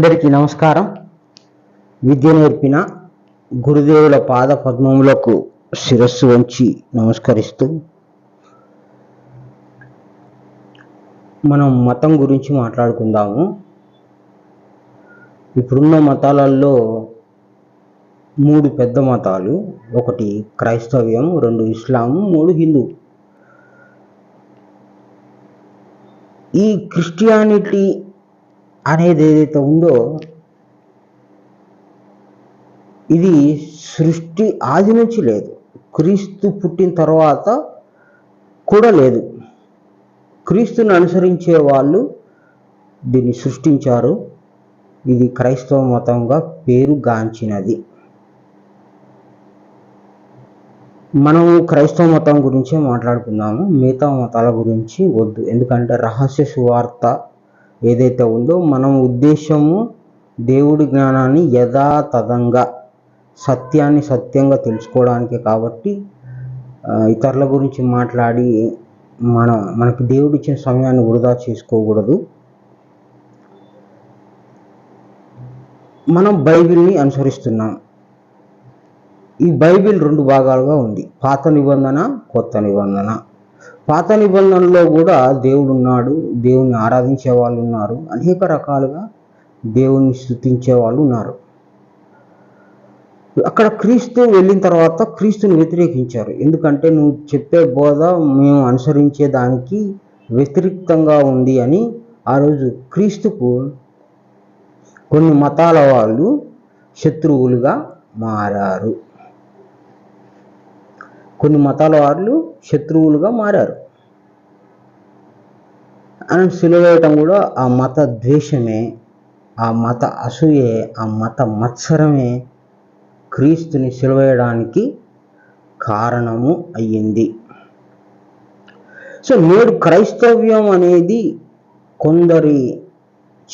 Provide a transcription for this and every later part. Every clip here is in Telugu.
అందరికీ నమస్కారం. విద్య నేర్పిన గురుదేవుల పాద పద్మములకు శిరస్సు వంచి నమస్కరిస్తూ మనం మతం గురించి మాట్లాడుకుందాము. ఇప్పుడున్న మతాలలో మూడు పెద్ద మతాలు. ఒకటి క్రైస్తవ్యం రెండు ఇస్లాం మూడు హిందూ. ఈ క్రిస్టియానిటీ అనేది ఏదైతే ఉందో ఇది సృష్టి ఆది నుంచి లేదు. క్రీస్తు పుట్టిన తర్వాత కూడా లేదు. క్రీస్తుని అనుసరించే వాళ్ళు దీన్ని సృష్టించారు. ఇది క్రైస్తవ మతంగా పేరు గాంచినది మనం క్రైస్తవ మతం గురించే మాట్లాడుకుందాము. మిగతా మతాల గురించి వద్దు. ఎందుకంటే రహస్య సువార్త ఏదైతే ఉందో మనం ఉద్దేశము దేవుడి జ్ఞానాన్ని యథాతథంగా సత్యాన్ని సత్యంగా తెలుసుకోవడానికి కాబట్టి ఇతరుల గురించి మాట్లాడి మన మనకి దేవుడు ఇచ్చిన సమయాన్ని వృధా చేసుకోకూడదు. మనం బైబిల్ని అనుసరిస్తున్నాం. ఈ బైబిల్ రెండు భాగాలుగా ఉంది. పాత నిబంధన కొత్త నిబంధన. పాత నిబంధనలో కూడా దేవుడు ఉన్నాడు దేవుని ఆరాధించే వాళ్ళు ఉన్నారు అనేక రకాలుగా దేవుని స్థుతించే వాళ్ళు ఉన్నారు. అక్కడ క్రీస్తు వెళ్ళిన తర్వాత క్రీస్తుని వ్యతిరేకించారు. ఎందుకంటే నువ్వు చెప్పే బోధ మేము అనుసరించే దానికి వ్యతిరేక్తంగా ఉంది అని ఆ రోజు క్రీస్తుకు కొన్ని మతాల వాళ్ళు శత్రువులుగా మారారు. కొన్ని మతాల వాళ్ళు శత్రువులుగా మారారు. అని సిలువేయటం కూడా ఆ మత ద్వేషమే ఆ మత అసూయే ఆ మత మత్సరమే క్రీస్తుని సిలువేయడానికి కారణము అయ్యింది. సో నేడు క్రైస్తవ్యం అనేది కొందరి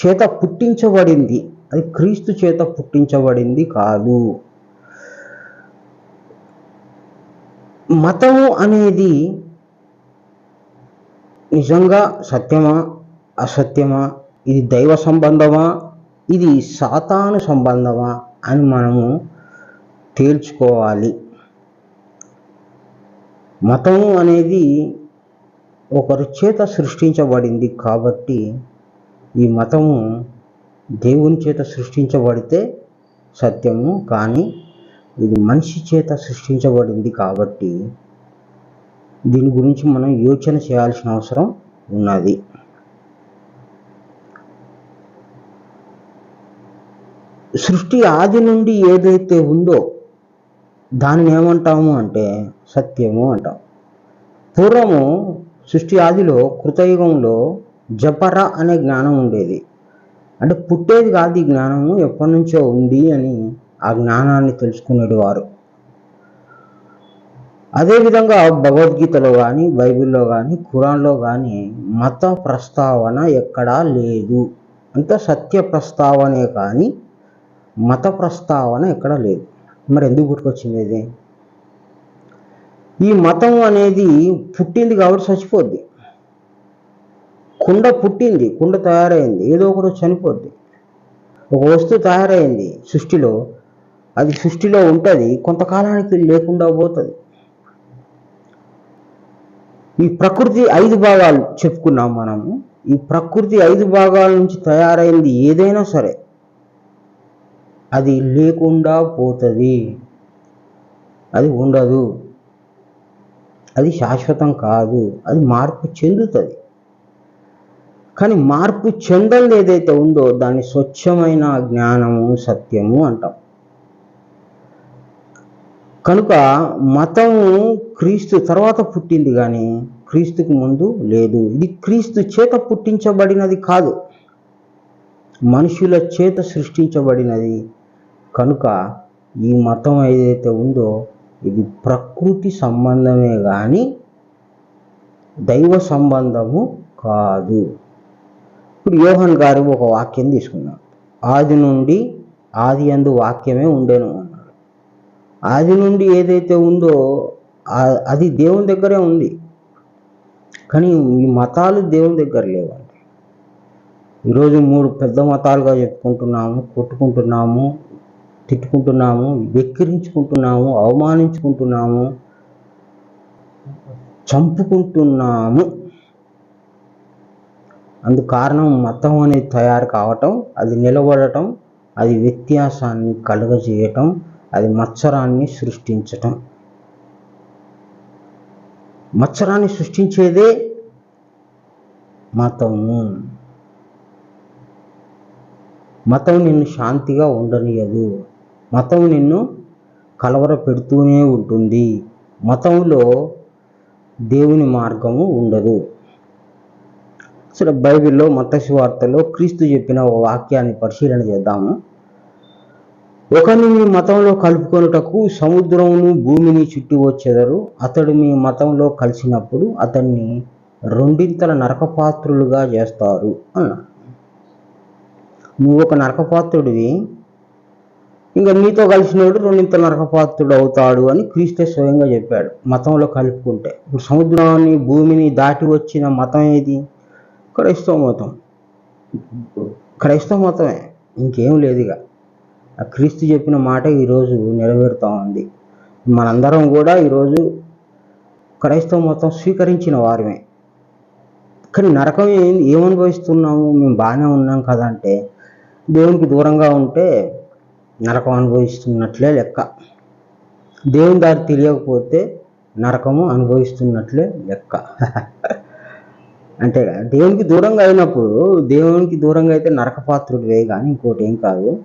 చేత పుట్టించబడింది. అది క్రీస్తు చేత పుట్టించబడింది కాదు. మతము అనేది నిజంగా సత్యమా? అసత్యమా? ఇది దైవ సంబంధమా? ఇది సాతాను సంబంధమా? అని మనము తేల్చుకోవాలి. మతము అనేది ఒకరి చేత సృష్టించబడింది కాబట్టి ఈ మతము దేవుని చేత సృష్టించబడితే సత్యము కానీ ఇది మనిషి చేత సృష్టించబడింది కాబట్టి దీని గురించి మనం యోచన చేయాల్సిన అవసరం ఉన్నది. సృష్టి ఆది నుండి ఏదైతే ఉందో దానిని ఏమంటాము అంటే సత్యము అంటాం. పూర్వము సృష్టి ఆదిలో కృతయుగంలో జపర అనే జ్ఞానం ఉండేది. అంటే పుట్టేది కాదు ఈ జ్ఞానము ఎప్పటి నుంచో ఉంది అని ఆ జ్ఞానాన్ని తెలుసుకునేవారు అదేవిధంగా భగవద్గీతలో కానీ బైబిల్లో కానీ ఖురాన్లో కానీ మత ప్రస్తావన ఎక్కడా లేదు. అంత సత్య ప్రస్తావనే కానీ మత ప్రస్తావన ఎక్కడ లేదు. మరి ఎందుకు పుట్టుకొచ్చింది ఇది? ఈ మతం అనేది పుట్టింది కాబట్టి చచ్చిపోద్ది. కుండ పుట్టింది కుండ తయారైంది ఏదో ఒకటి చనిపోద్ది. ఒక వస్తువు తయారైంది సృష్టిలో అది సృష్టిలో ఉంటుంది కొంతకాలానికి లేకుండా పోతుంది. ఈ ప్రకృతి ఐదు భాగాలు చెప్పుకున్నాం మనము. ఈ ప్రకృతి ఐదు భాగాల నుంచి తయారైంది ఏదైనా సరే అది లేకుండా పోతుంది. అది ఉండదు. అది శాశ్వతం కాదు. అది మార్పు చెందుతుంది. కానీ మార్పు చెందని ఏదైతే ఉందో దాన్ని స్వచ్ఛమైన జ్ఞానము సత్యము అంటాం. కనుక మతం క్రీస్తు తర్వాత పుట్టింది కానీ క్రీస్తుకు ముందు లేదు. ఇది క్రీస్తు చేత పుట్టించబడినది కాదు. మనుషుల చేత సృష్టించబడినది. కనుక ఈ మతం ఏదైతే ఉందో ఇది ప్రకృతి సంబంధమే కానీ దైవ సంబంధము కాదు. ఇప్పుడు యోహన్ గారు ఒక వాక్యం తీసుకున్నాం ఆది నుండి ఆది అందు వాక్యమే ఉండేను అన్నాడు. ఆది నుండి ఏదైతే ఉందో అది దేవుని దగ్గరే ఉంది. కానీ ఈ మతాలు దేవుని దగ్గర లేవండి. ఈరోజు మూడు పెద్ద మతాలుగా చెప్పుకుంటున్నాము కొట్టుకుంటున్నాము తిట్టుకుంటున్నాము వెక్కిరించుకుంటున్నాము అవమానించుకుంటున్నాము చంపుకుంటున్నాము. అందుకు కారణం మతం అనేది తయారు కావటం అది నిలబడటం అది వ్యత్యాసాన్ని కలుగజేయటం అది మత్సరాన్ని సృష్టించటం. మత్సరాన్ని సృష్టించేదే మతము. మతం నిన్ను శాంతిగా ఉండనియదు. మతం నిన్ను కలవర పెడుతూనే ఉంటుంది. మతంలో దేవుని మార్గము ఉండదు. అసలు బైబిల్లో మత వార్తలో క్రీస్తు చెప్పిన ఒక వాక్యాన్ని పరిశీలన చేద్దాము. ఒకరిని మీ మతంలో కలుపుకొనుటకు సముద్రమును భూమిని చుట్టి వచ్చేదరు. అతడు మీ మతంలో కలిసినప్పుడు అతన్ని రెండింతల నరకపాత్రులుగా చేస్తారు అన్నాడు నువ్వు ఒక నరకపాత్రుడివి. ఇంకా నీతో కలిసినోడు రెండింతల నరకపాత్రుడు అవుతాడు అని క్రీస్తే స్వయంగా చెప్పాడు మతంలో కలుపుకుంటే. ఇప్పుడు సముద్రాన్ని భూమిని దాటి వచ్చిన మతం ఏది? క్రైస్తవ మతం. క్రైస్తవ మతమే. ఇంకేం లేదు ఇక క్రీస్తు చెప్పిన మాట ఈరోజు నెరవేరుతూ ఉంది. మనందరం కూడా ఈరోజు క్రైస్తవ మతం స్వీకరించిన వారమే. కానీ నరకం ఏం ఏమనుభవిస్తున్నాము? మేము బాగానే ఉన్నాం కదా అంటే దేవునికి దూరంగా ఉంటే నరకం అనుభవిస్తున్నట్లే లెక్క. దేవుని దారి తెలియకపోతే నరకము అనుభవిస్తున్నట్లే లెక్క. అంటే దేవునికి దూరంగా అయినప్పుడు దేవునికి దూరంగా అయితే నరకపాత్రుడివే కానీ ఇంకోటి ఏం కాదు.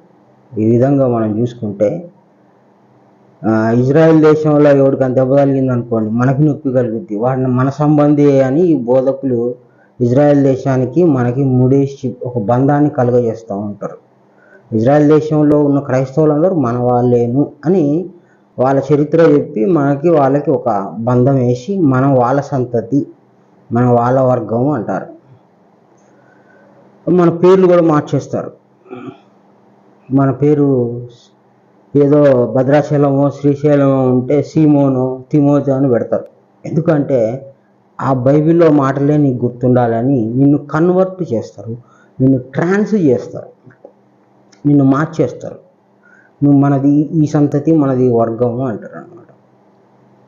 ఈ విధంగా మనం చూసుకుంటే ఇజ్రాయెల్ దేశంలో ఎవరికైనా దెబ్బ తగిలింది అనుకోండి మనకి నొప్పి కలుగుద్ది. వాడిని మన సంబంధి అని ఈ బోధకులు ఇజ్రాయెల్ దేశానికి మనకి ముడేసి ఒక బంధాన్ని కలుగజేస్తూ ఉంటారు. ఇజ్రాయెల్ దేశంలో ఉన్న క్రైస్తవులందరూ మన వాళ్ళేను అని వాళ్ళ చరిత్ర చెప్పి మనకి వాళ్ళకి ఒక బంధం వేసి మనం వాళ్ళ సంతతి మన వాళ్ళ వర్గం అంటారు. మన పేర్లు కూడా మార్చేస్తారు. మన పేరు ఏదో భద్రాచలమో శ్రీశైలమో ఉంటే సీమోనో తిమోతో అని పెడతారు. ఎందుకంటే ఆ బైబిల్లో మాటలే నీకు గుర్తుండాలని నిన్ను కన్వర్ట్ చేస్తారు నిన్ను ట్రాన్స్ చేస్తారు నిన్ను మార్చేస్తారు. నువ్వు మనది ఈ సంతతి మనది వర్గము అంటారు అనమాట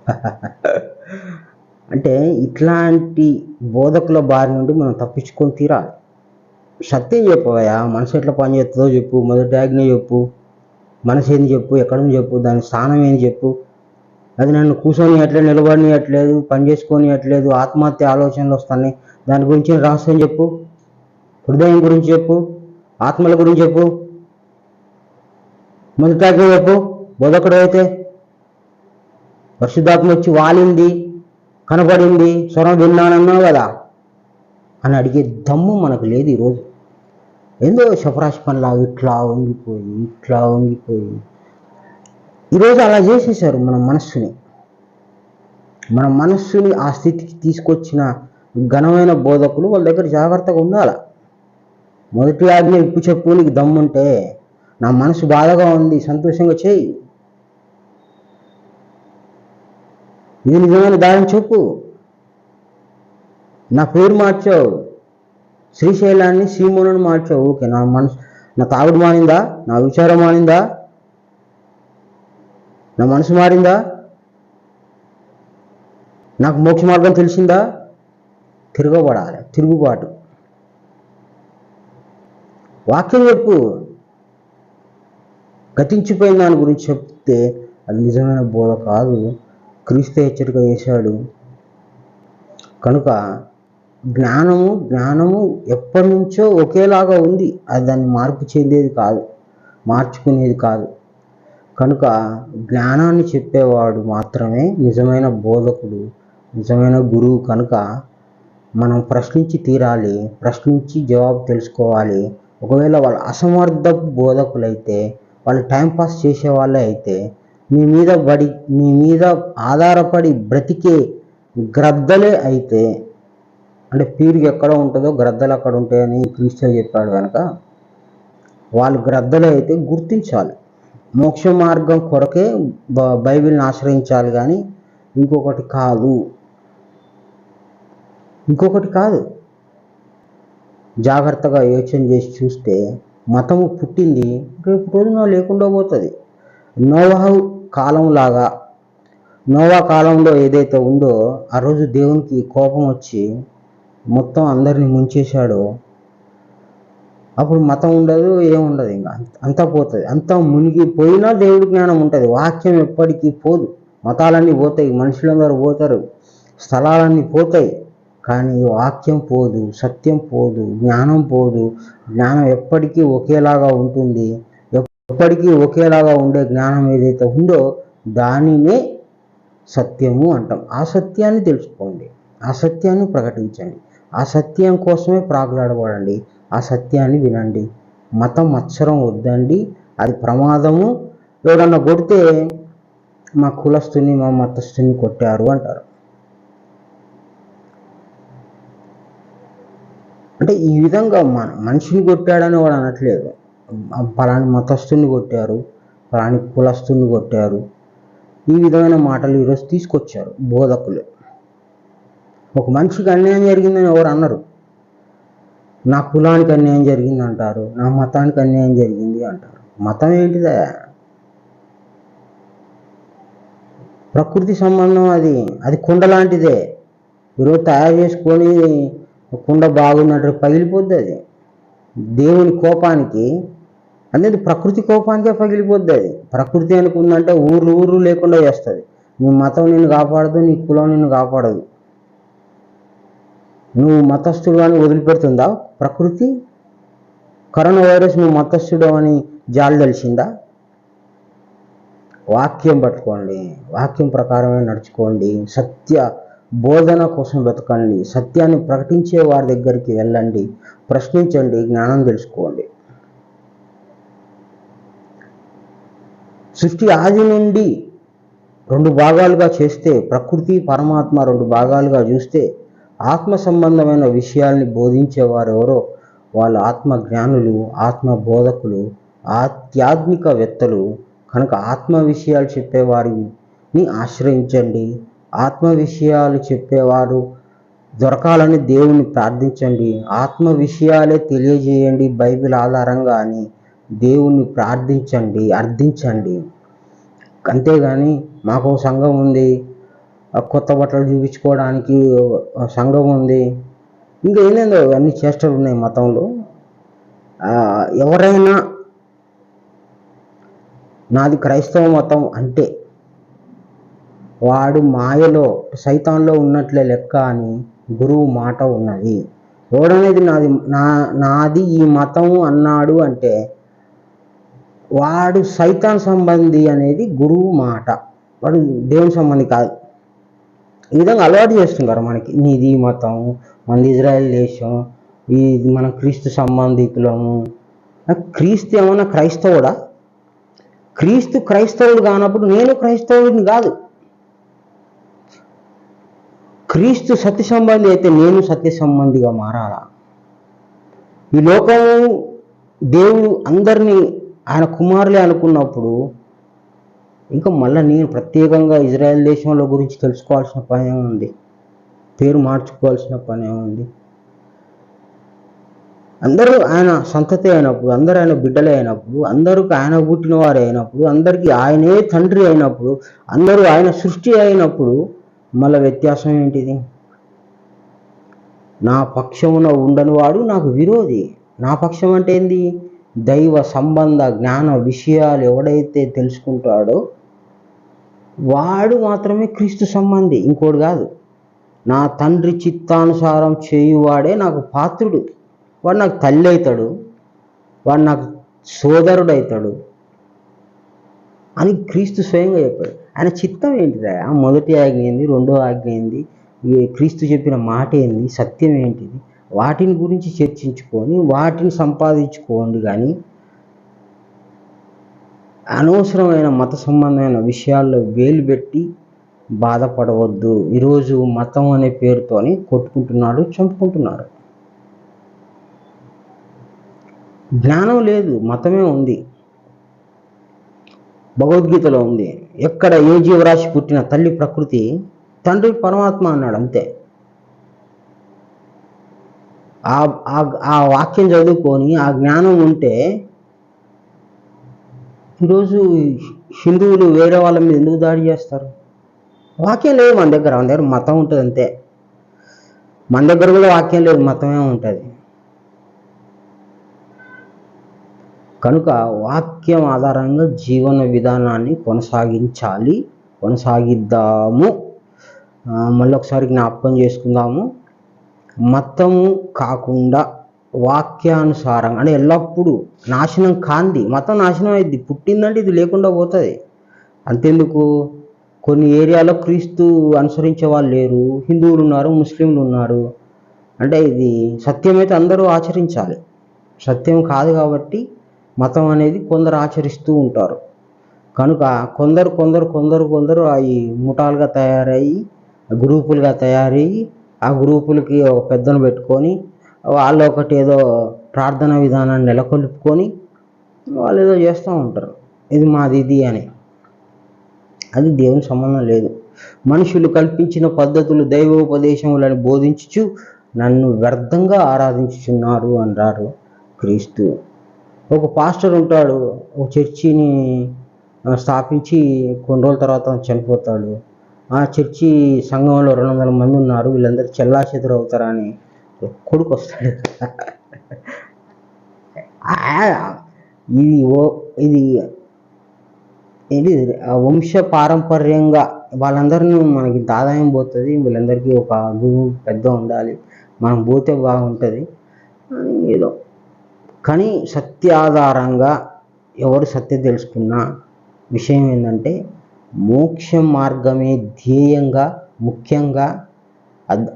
అంటే ఇట్లాంటి బోధకుల బారి నుండి మనం తప్పించుకొని తీరాలి. సత్యం చెప్పవయా మనసు ఎట్లా పని చేస్తుందో చెప్పు. మొదటి ఆజ్ఞ చెప్పు. మనసు ఏంది చెప్పు? ఎక్కడని చెప్పు? దాని స్థానం ఏంది చెప్పు? అది నన్ను కూర్చొని అట్లే నిలబడినట్లేదు పని చేసుకొని అట్లేదు ఆత్మహత్య ఆలోచనలు వస్తున్నాయి. దాని గురించి రహస్యం చెప్పు? హృదయం గురించి చెప్పు? ఆత్మల గురించి చెప్పు? మొదటి చెప్పు. బోధకుడు అయితే పరిశుద్ధాత్మ వచ్చి వాలింది కనపడింది స్వరం విన్నానన్నావు కదా? అని అడిగే దమ్ము మనకు లేదు ఈరోజు. ఏందో శపరాశి పనిలా ఇట్లా వంగిపోయి ఇట్లా వంగిపోయి. ఈరోజు అలా చేసేసారు మన మనస్సుని. మన మనస్సుని ఆ స్థితికి తీసుకొచ్చిన ఘనమైన బోధకులు వాళ్ళ దగ్గర జాగ్రత్తగా ఉండాలి. మొదటి ఆజ్ఞ ఇప్పు చెప్పు నీకు దమ్ముంటే నా మనసు బాధగా ఉంది సంతోషంగా చేయి. ఇది నిజమైన దారిని చెప్పు. నా పేరు మార్చావు. శ్రీశైలాన్ని సీమోనని మార్చావు ఓకే నా మనసు నా తాగుడు మారిందా నా విచారం మారిందా నా మనసు మారిందా? నాకు మోక్ష మార్గం తెలిసిందా? తిరగబడాలి తిరుగుబాటు. వాక్యం చెప్పు. గతించిపోయిన దాని గురించి చెప్తే అది నిజమైన బోధ కాదు. క్రీస్తు హెచ్చరిక చేశాడు. కనుక జ్ఞానము జ్ఞానము ఎప్పటి నుంచో ఒకేలాగా ఉంది. అది దాన్ని మార్పు చెందేది కాదు మార్చుకునేది కాదు. కనుక జ్ఞానాన్ని చెప్పేవాడు మాత్రమే నిజమైన బోధకుడు నిజమైన గురువు కనుక మనం ప్రశ్నించి తీరాలి ప్రశ్నించి జవాబు తెలుసుకోవాలి. ఒకవేళ వాళ్ళ అసమర్థ బోధకులైతే వాళ్ళు టైంపాస్ చేసే వాళ్ళే అయితే మీ మీద బడి మీ మీద ఆధారపడి బ్రతికే గ్రద్దలే అయితే అంటే పీరుగు ఎక్కడ ఉంటుందో గ్రద్దలు అక్కడ ఉంటాయని క్రీస్తు చెప్పాడు కనుక వాళ్ళు గ్రద్దలు అయితే గుర్తించాలి. మోక్ష మార్గం కొరకే బ- బైబిల్ని ఆశ్రయించాలి కానీ ఇంకొకటి కాదు. ఇంకొకటి కాదు. జాగ్రత్తగా యోచన చేసి చూస్తే మతము పుట్టింది రేపు రోజున లేకుండా పోతుంది. నోవాహు కాలంలాగా నోవా కాలంలో ఏదైతే ఉందో ఆ రోజు దేవునికి కోపం వచ్చి మొత్తం అందరిని ముంచేశాడో అప్పుడు మతం ఉండదు ఏముండదు ఇంకా. అంతా పోతుంది. అంతా మునిగిపోయినా దేవుడి జ్ఞానం ఉంటుంది. వాక్యం ఎప్పటికీ పోదు. మతాలన్నీ పోతాయి. మనుషులందరూ పోతారు. స్థలాలన్నీ పోతాయి. కానీ వాక్యం పోదు సత్యం పోదు జ్ఞానం పోదు. జ్ఞానం ఎప్పటికీ ఒకేలాగా ఉంటుంది. ఎప్పటికీ ఒకేలాగా ఉండే జ్ఞానం ఏదైతే ఉందో దానినే సత్యము అంటాం. ఆ సత్యాన్ని తెలుసుకోండి. ఆ సత్యాన్ని ప్రకటించండి. ఆ సత్యం కోసమే ప్రాగులాడబడండి ఆ సత్యాన్ని వినండి. మతం అక్షరం వద్దండి. అది ప్రమాదము. ఎవరన్నా కొడితే మా కులస్తుని మా మతస్థుని కొట్టారు అంటారు. అంటే ఈ విధంగా మన మనిషిని కొట్టాడని వాడు అనట్లేదు. పలాని మతస్థుని కొట్టారు పలాని కులస్తుని కొట్టారు. ఈ విధమైన మాటలు ఈరోజు తీసుకొచ్చారు బోధకులు. ఒక మనిషికి అన్యాయం జరిగిందని ఎవరు అన్నారు? నా కులానికి అన్యాయం జరిగింది అంటారు నా మతానికి అన్యాయం జరిగింది అంటారు. మతం ఏంటిదే? ప్రకృతి సంబంధం అది అది కుండ లాంటిదే. ఈరోజు తయారు చేసుకొని కుండ బాగున్నట్టు పగిలిపోద్ది అది. దేవుని కోపానికి అనేది ప్రకృతి కోపానికే పగిలిపోద్ది అది. ప్రకృతి అనుకుందంటే ఊర్లు ఊర్లు లేకుండా చేస్తుంది. నీ మతం నిన్ను కాపాడదు నీ కులం నిన్ను కాపాడదు. నువ్వు మతస్థుడు అని వదిలిపెడుతుందా? ప్రకృతి? కరోనా వైరస్ నువ్వు మతస్థుడు అని జాలి తెలిసిందా వాక్యం పట్టుకోండి. వాక్యం ప్రకారమే నడుచుకోండి. సత్య బోధన కోసం వెతకండి. సత్యాన్ని ప్రకటించే వారి దగ్గరికి వెళ్ళండి. ప్రశ్నించండి. జ్ఞానం తెలుసుకోండి. సృష్టి ఆది నుండి రెండు భాగాలుగా చేస్తే ప్రకృతి పరమాత్మ రెండు భాగాలుగా చూస్తే ఆత్మ సంబంధమైన విషయాల్ని బోధించేవారెవరో వాళ్ళు ఆత్మ జ్ఞానులు ఆత్మ బోధకులు ఆధ్యాత్మికవేత్తలు. కనుక ఆత్మ విషయాలు చెప్పేవారిని ఆశ్రయించండి. ఆత్మ విషయాలు చెప్పేవారు దొరకాలని దేవుని ప్రార్థించండి. ఆత్మ విషయాలే తెలియజేయండి బైబిల్ ఆధారంగా అని దేవుణ్ణి ప్రార్థించండి అర్థించండి. అంతేగాని మాకు ఓ సంఘం ఉంది. కొత్త బట్టలు చూపించుకోవడానికి సంఘం ఉంది. ఇంకా ఏందేందో అన్ని చేష్టలు ఉన్నాయి మతంలో. ఎవరైనా నాది క్రైస్తవ మతం అంటే వాడు మాయలో సైతాన్లో ఉన్నట్లే లెక్క అని గురువు మాట ఉన్నది. ఎవడనేది నాది నా నాది ఈ మతము అన్నాడు అంటే వాడు సైతాన్ సంబంధి అనేది గురువు మాట. వాడు దేవుని సంబంధి కాదు. ఈ విధంగా అలవాటు చేస్తున్నారు మనకి. నీది మతం మన ఇజ్రాయెల్ దేశం ఇది మన క్రీస్తు సంబంధికులము. క్రీస్తు ఏమన్నా క్రైస్తవుడా? క్రీస్తు క్రైస్తవుడు కానప్పుడు నేను క్రైస్తవుడిని కాదు. క్రీస్తు సత్య సంబంధి అయితే నేను సత్య సంబంధిగా మారాలా? ఈ లోకం దేవుడు అందరినీ ఆయన కుమారులే అనుకున్నప్పుడు ఇంకా మళ్ళీ నేను ప్రత్యేకంగా ఇజ్రాయెల్ దేశంలో గురించి తెలుసుకోవాల్సిన పని ఉంది పేరు మార్చుకోవాల్సిన పని ఉంది అందరూ ఆయన సంతతి అయినప్పుడు అందరూ ఆయన బిడ్డలే అయినప్పుడు అందరికి ఆయన పుట్టిన వారే అయినప్పుడు అందరికీ ఆయనే తండ్రి అయినప్పుడు అందరూ ఆయన సృష్టి అయినప్పుడు మళ్ళీ వ్యత్యాసం ఏంటిది? నా పక్షమున ఉండని వాడు నాకు విరోధి. నా పక్షం అంటే ఏంది? దైవ సంబంధ జ్ఞాన విషయాలు ఎవడైతే తెలుసుకుంటాడో వాడు మాత్రమే క్రీస్తు సంబంధి ఇంకోటి కాదు. నా తండ్రి చిత్తానుసారం చేయువాడే నాకు పాత్రుడు. వాడు నాకు తల్లి అవుతాడు వాడు నాకు సోదరుడు అవుతాడు అని క్రీస్తు స్వయంగా చెప్పాడు. ఆయన చిత్తం ఏంటిదా ఆ మొదటి ఆజ్ఞ ఏంది? రెండో ఆజ్ఞ ఏంది? క్రీస్తు చెప్పిన మాట ఏంది? సత్యం ఏంటిది? వాటిని గురించి చర్చించుకొని వాటిని సంపాదించుకోండి కానీ అనవసరమైన మత సంబంధమైన విషయాల్లో వేలు పెట్టి బాధపడవద్దు. ఈరోజు మతం అనే పేరుతోని కొట్టుకుంటున్నాడు చంపుకుంటున్నారు జ్ఞానం లేదు మతమే ఉంది. భగవద్గీతలో ఉంది ఎక్కడ ఏ జీవరాశి పుట్టిన తల్లి ప్రకృతి తండ్రి పరమాత్మ అన్నాడు అంతే. ఆ ఆ- వాక్యం చదువుకొని ఆ జ్ఞానం ఉంటే ఈరోజు హిందువులు వేరే వాళ్ళ మీద ఎందుకు దాడి చేస్తారు? వాక్యం లేదు మన దగ్గర. మన దగ్గర మతం ఉంటుంది అంతే. మన దగ్గర కూడా వాక్యం లేదు మతమే ఉంటుంది. కనుక వాక్యం ఆధారంగా జీవన విధానాన్ని కొనసాగించాలి. కొనసాగిద్దాము. మళ్ళీ ఒకసారి జ్ఞాపకం చేసుకుందాము. మతము కాకుండా వాక్యానుసారంగా అంటే ఎల్లప్పుడూ నాశనం కాంది. మతం నాశనం అయింది. పుట్టిందంటే ఇది లేకుండా పోతుంది. అంతెందుకు? కొన్ని ఏరియాలో క్రీస్తు అనుసరించే వాళ్ళు లేరు. హిందువులు ఉన్నారు ముస్లింలు ఉన్నారు. అంటే ఇది సత్యమైతే అందరూ ఆచరించాలి. సత్యం కాదు కాబట్టి మతం అనేది కొందరు ఆచరిస్తూ ఉంటారు. కనుక కొందరు కొందరు కొందరు కొందరు అవి ముఠాలుగా తయారయ్యి గ్రూపులుగా తయారయ్యి ఆ గ్రూపులకి ఒక పెద్దను పెట్టుకొని వాళ్ళు ఒకటి ఏదో ప్రార్థనా విధానాన్ని నెలకొల్పుకొని వాళ్ళు ఏదో చేస్తూ ఉంటారు. ఇది మాది ఇది అని. అది దేవుని సంబంధం లేదు. మనుషులు కల్పించిన పద్ధతులు దైవోపదేశములను బోధించుచు నన్ను వ్యర్థంగా ఆరాధించుచున్నారు అన్నారు క్రీస్తు. ఒక పాస్టర్ ఉంటాడు ఒక చర్చిని స్థాపించి కొన్ని రోజుల తర్వాత చనిపోతాడు. ఆ చర్చి సంఘంలో రెండు వందల మంది ఉన్నారు. వీళ్ళందరూ చెల్లా చెదురు అవుతారని కొడుకు వస్తాడు. ఇది ఓ ఇది ఇది ఆ వంశ పారంపర్యంగా వాళ్ళందరినీ మనకి ఇంత ఆదాయం పోతుంది. వీళ్ళందరికీ ఒక గురువు పెద్ద ఉండాలి. మనం పోతే బాగుంటుంది. అని ఏదో. కానీ సత్యాధారంగా ఎవరు సత్యం తెలుసుకున్న విషయం ఏంటంటే మోక్ష మార్గమే ధ్యేయంగా ముఖ్యంగా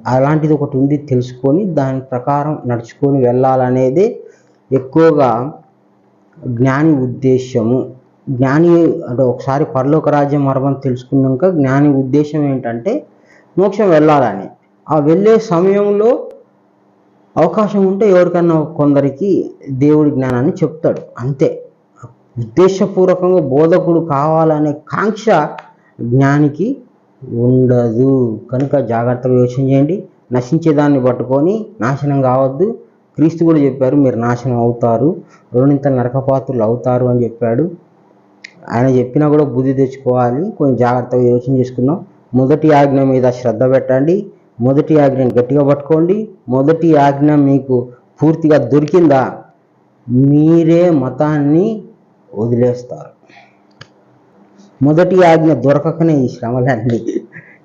అలాంటిది ఒకటి ఉంది తెలుసుకొని దాని ప్రకారం నడుచుకొని వెళ్ళాలనేదే ఎక్కువగా జ్ఞాని ఉద్దేశము. జ్ఞాని అంటే ఒకసారి పరలోక రాజ్యం మర్మం తెలుసుకున్నాక జ్ఞాని ఉద్దేశం ఏంటంటే మోక్షం వెళ్ళాలని. ఆ వెళ్ళే సమయంలో అవకాశం ఉంటే ఎవరికన్నా కొందరికి దేవుడి జ్ఞానాన్ని చెప్తాడు. అంతే. ఉద్దేశపూర్వకంగా బోధకుడు కావాలనే కాంక్ష జ్ఞానికి ఉండదు. కనుక జాగ్రత్తగా యోచన చేయండి. నశించేదాన్ని పట్టుకొని నాశనం కావద్దు. క్రీస్తు కూడా చెప్పారు మీరు నాశనం అవుతారు. రెండింత నరకపాత్రులు అవుతారు అని చెప్పాడు. ఆయన చెప్పినా కూడా బుద్ధి తెచ్చుకోవాలి. కొంచెం జాగ్రత్తగా యోచన చేసుకుందాం. మొదటి ఆజ్ఞ మీద శ్రద్ధ పెట్టండి. మొదటి ఆజ్ఞను గట్టిగా పట్టుకోండి. మొదటి ఆజ్ఞ మీకు పూర్తిగా దొరికిందా? మీరే మతాన్ని వదిలేస్తారు. మొదటి ఆజ్ఞ దొరకకనే ఈ శ్రమలన్నీ.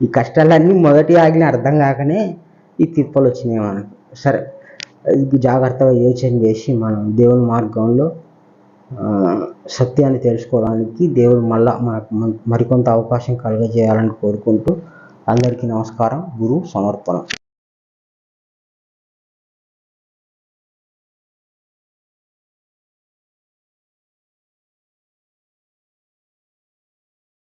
ఈ కష్టాలన్నీ మొదటి ఆజ్ఞ అర్థం కాకనే ఈ తిప్పలు వచ్చినాయి మనకు. సరే ఇది జాగ్రత్తగా యోచన చేసి మనం దేవుని మార్గంలో సత్యాన్ని తెలుసుకోవడానికి దేవుడు మళ్ళా మనకు మరికొంత అవకాశం కలుగజేయాలని కోరుకుంటూ అందరికీ నమస్కారం గురు సమర్పణ.